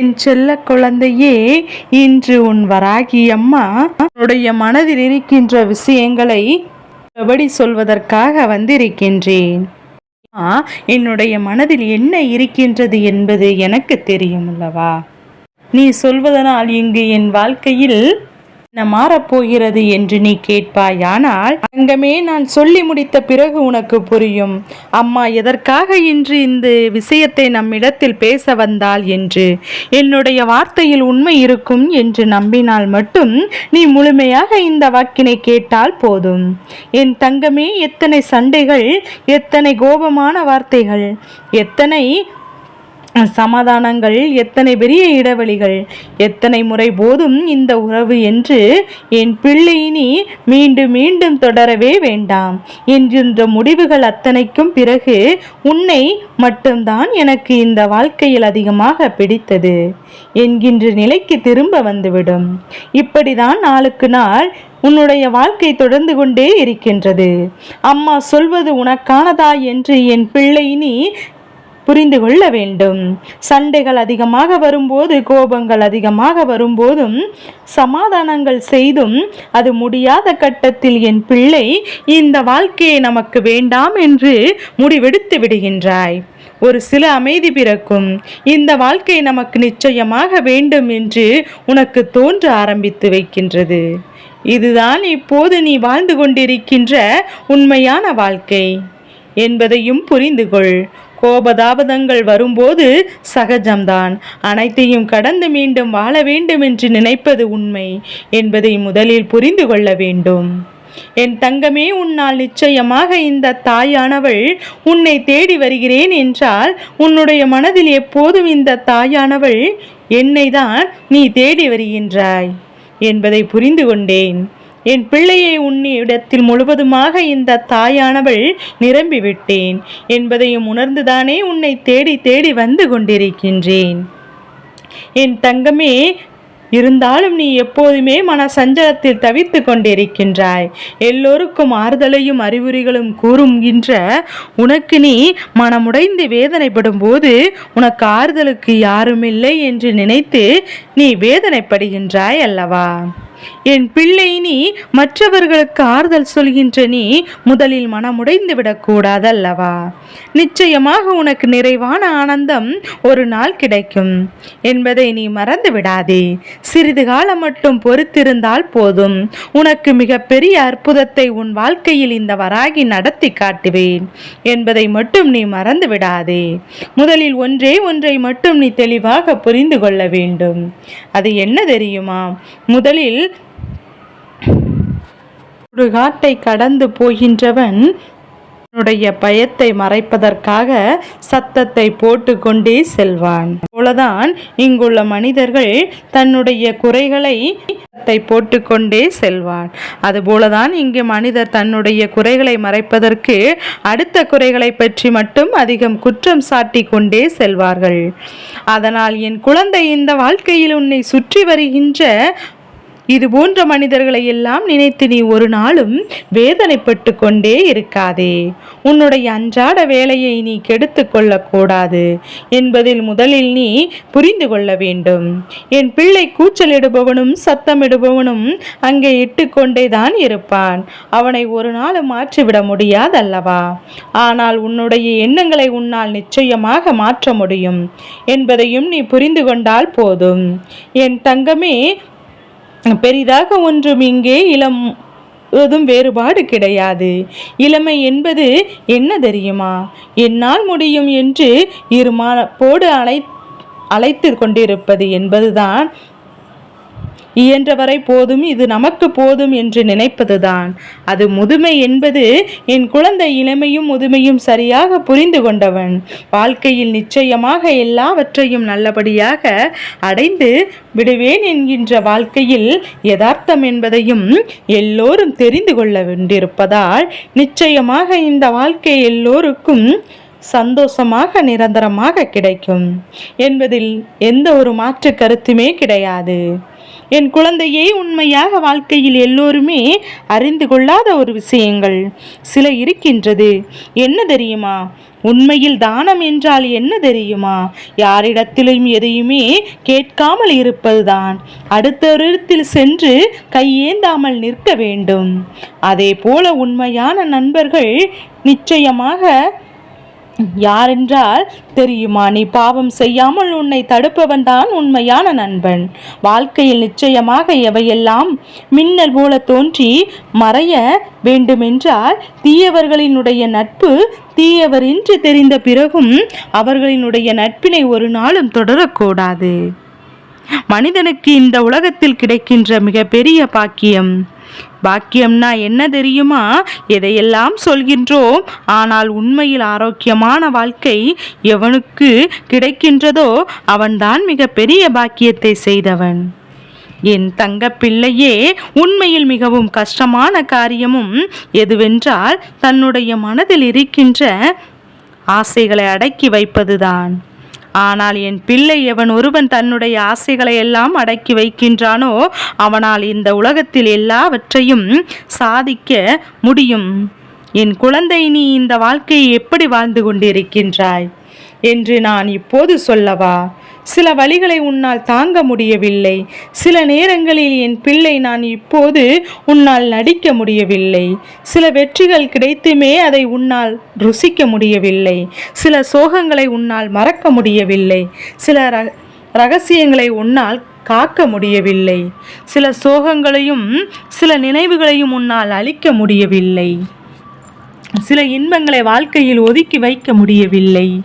என் செல்ல குழந்தையே இன்று உன் வராகி அம்மா உன்னுடைய மனதில் இருக்கின்ற விஷயங்களை எப்படி சொல்வதற்காக வந்திருக்கின்றேன்? என்னுடைய மனதில் என்ன இருக்கின்றது என்பது எனக்கு தெரியும் அல்லவா? நீ சொல்வதனால் இங்கு என் வாழ்க்கையில் என்ன மாறப்போகிறது என்று நீ கேட்பாயானால் அங்கமே நான் சொல்லி முடித்த பிறகு உனக்கு புரியும். அம்மா எதற்காக இன்று இந்த விஷயத்தை நம்மிடத்தில் பேச வந்தாள் என்று? என்னுடைய வார்த்தையில் உண்மை இருக்கும் என்று நம்பினால் மட்டும் நீ முழுமையாக இந்த வாக்கினை கேட்டால் போதும். என் தங்கமே எத்தனை சண்டைகள் எத்தனை கோபமான வார்த்தைகள் எத்தனை சமாதானங்கள் எத்தனை பெரிய இடைவெளிகள் எத்தனை முறை போதும் இந்த உறவு என்று என் பிள்ளை மீண்டும் மீண்டும் தொடரவே வேண்டாம். என்கின்ற முடிவுகள் அத்தனைக்கும் பிறகு உன்னை மட்டும்தான் எனக்கு இந்த வாழ்க்கையில் அதிகமாக பிடித்தது என்கின்ற நிலைக்கு திரும்ப வந்துவிடும். இப்படிதான் நாளுக்கு நாள் உன்னுடைய வாழ்க்கை தொடர்ந்து கொண்டே இருக்கின்றது. அம்மா சொல்வது உனக்கானதா என்று என் பிள்ளை நீ புரிந்து கொள்ள வேண்டும். சண்டைகள் அதிகமாக வரும்போது கோபங்கள் அதிகமாக வரும்போதும் சமாதானங்கள் செய்தும் அது முடியாத கட்டத்தில் என் பிள்ளை இந்த வாழ்க்கையை நமக்கு வேண்டாம் என்று முடிவெடுத்து விடுகின்றாய். ஒரு சில அமைதி பிறக்கும். இந்த வாழ்க்கை நமக்கு நிச்சயமாக வேண்டும் என்று உனக்கு தோன்ற ஆரம்பித்து வைக்கின்றது. இதுதான் இப்போது நீ வாழ்ந்து கொண்டிருக்கின்ற உண்மையான வாழ்க்கை. என்பதையும் புரிந்து கொள். கோபதாபதங்கள் வரும்போது சகஜம்தான். அனைத்தையும் கடந்து மீண்டும் வாழ வேண்டும் என்று நினைப்பது உண்மை என்பதை முதலில் புரிந்து கொள்ள வேண்டும். என் தங்கமே உன்னால் நிச்சயமாக இந்த தாயானவள் உன்னை தேடி வருகிறேன் என்றால் உன்னுடைய மனதில் எப்போதும் இந்த தாயானவள் என்னை தான் நீ தேடி வருகின்றாய் என்பதை புரிந்து கொண்டேன். என் பிள்ளையை உன்னிடத்தில் முழுவதுமாக இந்த தாயானவள் நிரம்பிவிட்டேன். என்பதையும் உணர்ந்துதானே உன்னை தேடி தேடி வந்து கொண்டிருக்கின்றேன். என் தங்கமே இருந்தாலும் நீ எப்போதுமே மன சஞ்சலத்தில் தவித்து கொண்டிருக்கின்றாய். எல்லோருக்கும் ஆறுதலையும் அறிகுறிகளும் கூறுகின்ற உனக்கு நீ மனமுடைந்து வேதனைப்படும் போது உனக்கு ஆறுதலுக்கு யாருமில்லை என்று நினைத்து நீ வேதனைப்படுகின்றாய் அல்லவா? என் பிள்ளை நீ மற்றவர்களுக்கு ஆறுதல் சொல்கின்ற நீ முதலில் மனமுடைந்து விடக்கூடாதல்லவா? நிச்சயமாக உனக்கு நிறைவான ஆனந்தம் ஒரு நாள் கிடைக்கும். என்பதை நீ மறந்து விடாதே. சிறிது காலம் மட்டும் பொறுத்திருந்தால் போதும். உனக்கு மிகப்பெரிய அற்புதத்தை உன் வாழ்க்கையில் இந்த வராகி நடத்தி காட்டுவேன். என்பதை மட்டும் நீ மறந்து விடாதே. முதலில் ஒன்றே ஒன்றை மட்டும் நீ தெளிவாக புரிந்து கொள்ள வேண்டும். அது என்ன தெரியுமா? முதலில் சுடுகாட்டை கடந்து போகின்றவன் தன்னுடைய பயத்தை மறைப்பதற்காக சத்தத்தை போட்டுக்கொண்டே செல்வான். போலதான் இங்குள்ள மனிதர்கள் தன்னுடைய குறைகளை சத்தத்தை போட்டுக்கொண்டே செல்வான். அதுபோலதான் இங்கு மனிதர் தன்னுடைய குறைகளை மறைப்பதற்கு அடுத்த குறைகளை பற்றி மட்டும் அதிகம் குற்றம் சாட்டி கொண்டே செல்வார்கள். அதனால் என் குழந்தை இந்த வாழ்க்கையில் உன்னை சுற்றி வருகின்ற இது போன்ற மனிதர்களை எல்லாம் நினைத்து நீ ஒரு நாளும் வேதனைப்பட்டு கொண்டே இருக்காதே. உன்னுடைய அன்றாட வேலையை நீ கெடுத்து கொள்ளக்கூடாது என்பதில் முதலில் நீ புரிந்து கொள்ள வேண்டும். என் பிள்ளை கூச்சலிடுபவனும் சத்தமிடுபவனும் அங்கே இட்டுக்கொண்டே தான் இருப்பான். அவனை ஒரு நாளும் மாற்றிவிட முடியாதல்லவா? ஆனால் உன்னுடைய எண்ணங்களை உன்னால் நிச்சயமாக மாற்ற முடியும் என்பதையும் நீ புரிந்து கொண்டால் போதும். என் தங்கமே பெரிதாக ஒன்றும் இங்கே இளம் ஏதும் வேறுபாடு கிடையாது. இளமை என்பது என்ன தெரியுமா? என்னால் முடியும் என்று இருமானப்போடு அழை அழைத்து கொண்டிருப்பது என்பதுதான் இயன்றவரை போதும் இது நமக்கு போதும் என்று நினைப்பதுதான். அது முதுமை என்பது என் குழந்தை இளமையும் முதுமையும் சரியாக புரிந்து கொண்டவன். வாழ்க்கையில் நிச்சயமாக எல்லாவற்றையும் நல்லபடியாக அடைந்து விடுவேன் என்கின்ற வாழ்க்கையில் யதார்த்தம் என்பதையும் எல்லோரும் தெரிந்து கொள்ள வேண்டியிருப்பதால் நிச்சயமாக இந்த வாழ்க்கை எல்லோருக்கும் சந்தோஷமாக நிரந்தரமாக கிடைக்கும். என்பதில் எந்த ஒரு மாற்று கருத்துமே கிடையாது. என் குழந்தையை உண்மையாக வாழ்க்கையில் எல்லோருமே அறிந்து கொள்ளாத ஒரு விஷயங்கள் சில இருக்கின்றது. என்ன தெரியுமா? உண்மையில் தானம் என்றால் என்ன தெரியுமா? யாரிடத்திலும் எதையுமே கேட்காமல் இருப்பதுதான். இடத்தில் சென்று கையேந்தாமல் நிற்க வேண்டும். அதே போல உண்மையான நண்பர்கள் நிச்சயமாக யாரென்றால் தெரியுமா நீ பாவம் செய்யாமல் உன்னை தடுப்பவன் தான் உண்மையான நண்பன். வாழ்க்கையில் நிச்சயமாக எவையெல்லாம் மின்னல் போல தோன்றி மறைய வேண்டுமென்றால் தீயவர்களினுடைய நட்பு தீயவர் என்று தெரிந்த பிறகும் அவர்களினுடைய நட்பினை ஒரு நாளும் தொடரக்கூடாது. மனிதனுக்கு இந்த உலகத்தில் கிடைக்கின்ற மிகப்பெரிய பாக்கியம் பாக்கியம்னா என்ன தெரியுமா? எதையெல்லாம் சொல்கின்றோம்? ஆனால் உண்மையில் ஆரோக்கியமான வாழ்க்கை எவனுக்கு கிடைக்கின்றதோ அவன்தான் மிக பெரிய பாக்கியத்தை செய்தவன். என் தங்க பிள்ளையே உண்மையில் மிகவும் கஷ்டமான காரியமும் எதுவென்றால் தன்னுடைய மனதில் இருக்கின்ற ஆசைகளை அடக்கி வைப்பதுதான். ஆனால் என் பிள்ளை எவன் ஒருவன் தன்னுடைய ஆசைகளை எல்லாம் அடக்கி வைக்கின்றானோ அவனால் இந்த உலகத்தில் எல்லாவற்றையும் சாதிக்க முடியும். என் குழந்தை நீ இந்த வாழ்க்கையை எப்படி வாழ்ந்து கொண்டிருக்கின்றாய்? என்று நான் இப்போது சொல்லவா? சில வழிகளை உன்னால் தாங்க முடியவில்லை. சில நேரங்களில் என் பிள்ளை நான் இப்போது உன்னால் நடிக்க முடியவில்லை. சில வெற்றிகள் கிடைத்துமே அதை உன்னால் ருசிக்க முடியவில்லை. சில சோகங்களை உன்னால் மறக்க முடியவில்லை. சில ர- ரகசியங்களை உன்னால் காக்க முடியவில்லை. சில சோகங்களையும் சில நினைவுகளையும் உன்னால் அழிக்க முடியவில்லை. சில இன்பங்களை வாழ்க்கையில் ஒதுக்கி வைக்க முடியவில்லை.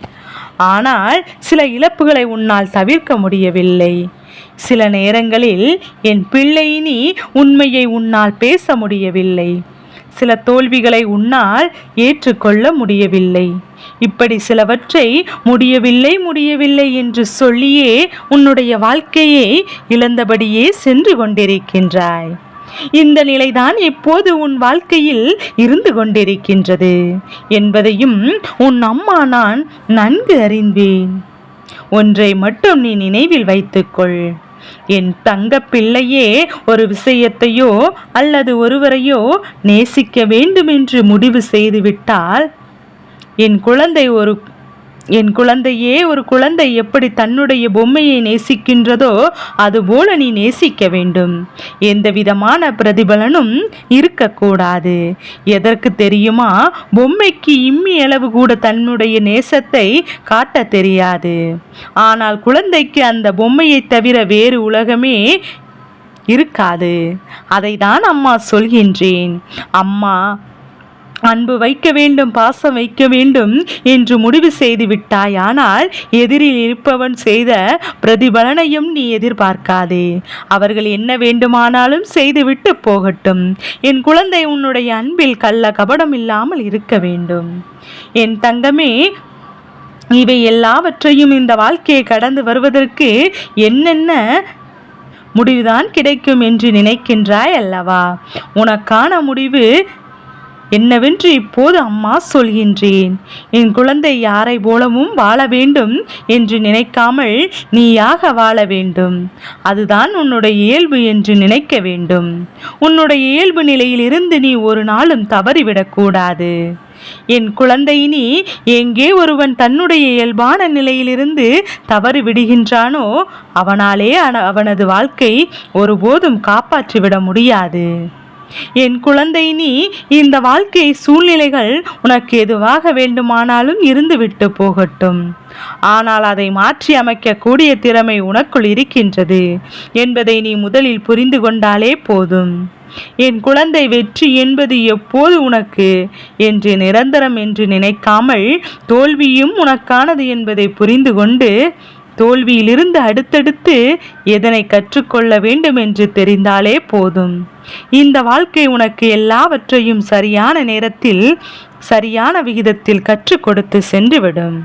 ஆனால் சில இழப்புகளை உன்னால் தவிர்க்க முடியவில்லை. சில நேரங்களில் என் பிள்ளை நீ உண்மையை உன்னால் பேச முடியவில்லை. சில தோல்விகளை உன்னால் ஏற்றுக்கொள்ள முடியவில்லை. இப்படி சிலவற்றை முடியவில்லை முடியவில்லை என்று சொல்லியே உன்னுடைய வாழ்க்கையை இழந்தபடியே சென்று கொண்டிருக்கின்றாய். இந்த நிலைதான் இப்போது உன் வாழ்க்கையில் இருந்து கொண்டிருக்கின்றது என்பதையும் உன் அம்மா நான் நன்கு அறிந்தேன். ஒன்றை மட்டும் நீ நினைவில் வைத்துக்கொள். என் தங்க பிள்ளையே ஒரு விஷயத்தையோ அல்லது ஒருவரையோ நேசிக்க வேண்டும் என்று முடிவு செய்துவிட்டால் என் குழந்தை ஒரு என் குழந்தையே ஒரு குழந்தை எப்படி தன்னுடைய பொம்மையை நேசிக்கின்றதோ அதுபோல நீ நேசிக்க வேண்டும். எந்த விதமான பிரதிபலனும் இருக்கக்கூடாது. எதற்கு தெரியுமா? பொம்மைக்கு இம்மி அளவு கூட தன்னுடைய நேசத்தை காட்ட தெரியாது. ஆனால் குழந்தைக்கு அந்த பொம்மையை தவிர வேறு உலகமே இருக்காது. அதை தான் அம்மா சொல்கின்றேன். அம்மா அன்பு வைக்க வேண்டும் பாசம் வைக்க வேண்டும் என்று முடிவு செய்து விட்டாய். ஆனால் எதிரில் இருப்பவன் செய்த பிரதிபலனையும் நீ எதிர்பார்க்காதே. அவர்கள் என்ன வேண்டுமானாலும் செய்துவிட்டு போகட்டும். என் குழந்தை உன்னுடைய அன்பில் கள்ள கபடம் இல்லாமல் இருக்க வேண்டும். என் தங்கமே இவை எல்லாவற்றையும் இந்த வாழ்க்கையை கடந்து வருவதற்கு என்னென்ன முடிவுதான் கிடைக்கும் என்று நினைக்கின்றாய் அல்லவா? உனக்கான முடிவு என்னவென்று இப்போது அம்மா சொல்கின்றேன். என் குழந்தை யாரை போலவும் வாழ வேண்டும் என்று நினைக்காமல் நீயாக வாழ வேண்டும். அதுதான் உன்னுடைய இயல்பு என்று நினைக்க வேண்டும். உன்னுடைய இயல்பு நிலையிலிருந்து நீ ஒரு நாளும் தவறிவிடக்கூடாது என் குழந்தை நீ எங்கே ஒருவன் தன்னுடைய இயல்பான நிலையிலிருந்து தவறு விடுகின்றானோ அவனாலே அன- அவனது வாழ்க்கை ஒருபோதும் காப்பாற்றிவிட முடியாது. என் குழந்தை நீ இந்த வாழ்க்கை சூழ்நிலைகள் உனக்கு எதுவாக வேண்டுமானாலும் இருந்துவிட்டு போகட்டும். ஆனால் அதை மாற்றி அமைக்கக்கூடிய திறமை உனக்குள் இருக்கின்றது என்பதை நீ முதலில் புரிந்து கொண்டாலே போதும். என் குழந்தை வெற்றி என்பது எப்போது உனக்கு? என்று நிரந்தரம் என்று நினைக்காமல் தோல்வியும் உனக்கானது என்பதை புரிந்து கொண்டு தோல்வியிலிருந்து அடுத்தடுத்து எதனை கற்றுக்கொள்ள வேண்டும் என்று தெரிந்தாலே போதும். இந்த வாழ்க்கை உனக்கு எல்லாவற்றையும் சரியான நேரத்தில் சரியான விகிதத்தில் கற்றுக் கொடுத்து சென்றுவிடும்.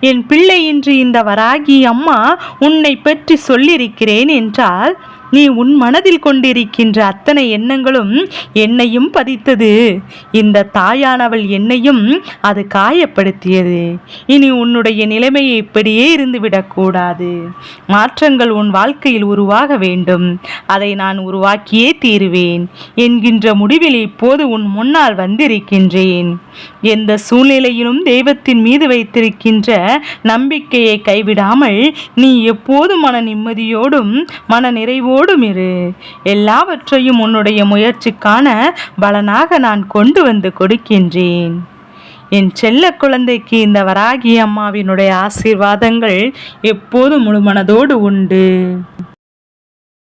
என் பிள்ளை இன்று இந்த வராகி அம்மா உன்னை பற்றி சொல்லியிருக்கிறேன் என்றால் நீ உன் மனதில் கொண்டிருக்கின்ற அத்தனை எண்ணங்களும் என்னையும் பதித்தது. இந்த தாயானவள் என்னையும் அது காயப்படுத்தியது. இனி உன்னுடைய நிலைமையை இப்படியே இருந்துவிடக்கூடாது. மாற்றங்கள் உன் வாழ்க்கையில் உருவாக வேண்டும். அதை நான் உருவாக்கியே தீருவேன். என்கின்ற முடிவில் இப்போது உன் முன்னால் வந்திருக்கின்றேன். எந்த சூழ்நிலையிலும் தெய்வத்தின் மீது வைத்திருக்கின்ற நம்பிக்கையை கைவிடாமல் நீ எப்போதும் மன நிம்மதியோடும் மன நிறைவோடும் இரு எல்லாவற்றையும் உன்னுடைய முயற்சிக்கான பலனாக நான் கொண்டு வந்து கொடுக்கின்றேன். என் செல்ல குழந்தைக்கு இந்த வராகி அம்மாவினுடைய ஆசீர்வாதங்கள் எப்போதும் முழுமனதோடு உண்டு.